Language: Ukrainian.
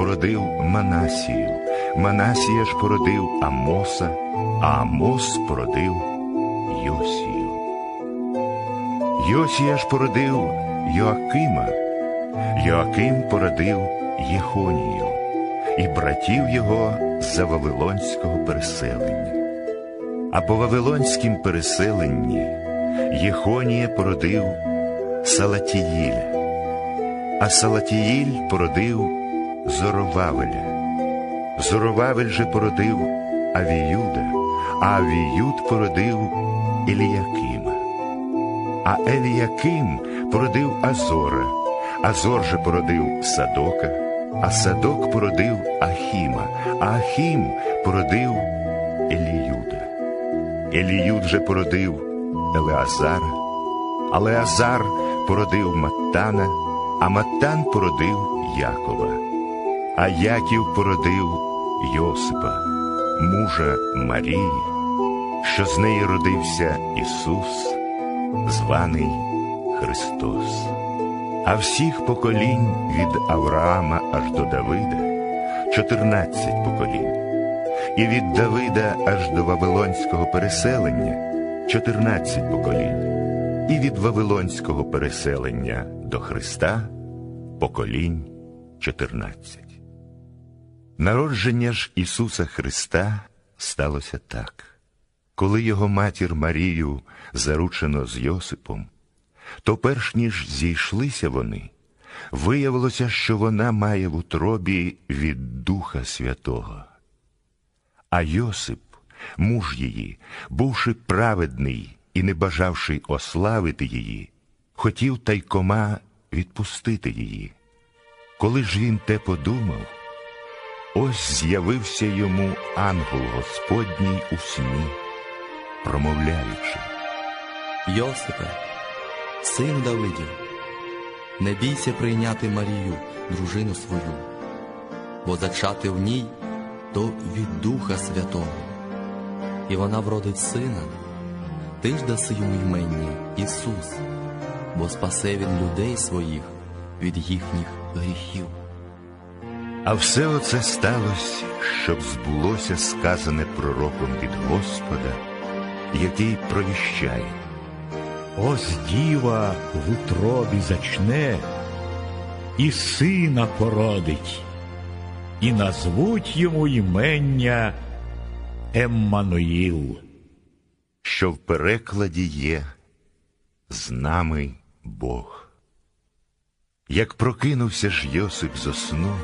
породив Манасію, Манасія ж породив Амоса, а Амос породив Йосію. Йосія ж породив Йоакима, Йоаким породив Єхонію і братів його за Вавилонського переселення. А по Вавилонськім переселенні Єхонія породив Салатіїля, а Салатіїль породив Зоровавеля. Зоровавель же породив Авіюда, а Авіюд породив Еліякима. А Еліяким породив Азора, Азор же породив Садока, а Садок породив Ахіма, а Ахім породив Еліюда. Еліюд же породив Елеазара, Алеазар породив Маттана, а Маттан породив Якова, а Яків породив Йосипа, мужа Марії, що з неї родився Ісус, званий Христос. А всіх поколінь від Авраама аж до Давида чотирнадцять поколінь, і від Давида аж до Вавилонського переселення чотирнадцять поколінь, і від Вавилонського переселення до Христа поколінь чотирнадцять. Народження ж Ісуса Христа сталося так. Коли його матір Марію заручено з Йосипом, то перш ніж зійшлися вони, виявилося, що вона має в утробі від Духа Святого. А Йосип, муж її, бувши праведний і не бажавши ославити її, хотів тайкома відпустити її. Коли ж він те подумав, ось з'явився йому ангел Господній у сні, промовляючи. Йосипе, син Давидів, не бійся прийняти Марію, дружину свою, бо зачати в ній то від Духа Святого, і вона вродить сина, ти ж даси йому ймення Ісус, бо спасе він людей своїх від їхніх гріхів. А все оце сталося, щоб збулося сказане пророком від Господа, який провіщає. Ось діва в утробі зачне, і сина породить, і назвуть йому імення Еммануїл. що в перекладі є з нами Бог. Як прокинувся ж Йосип зо сну,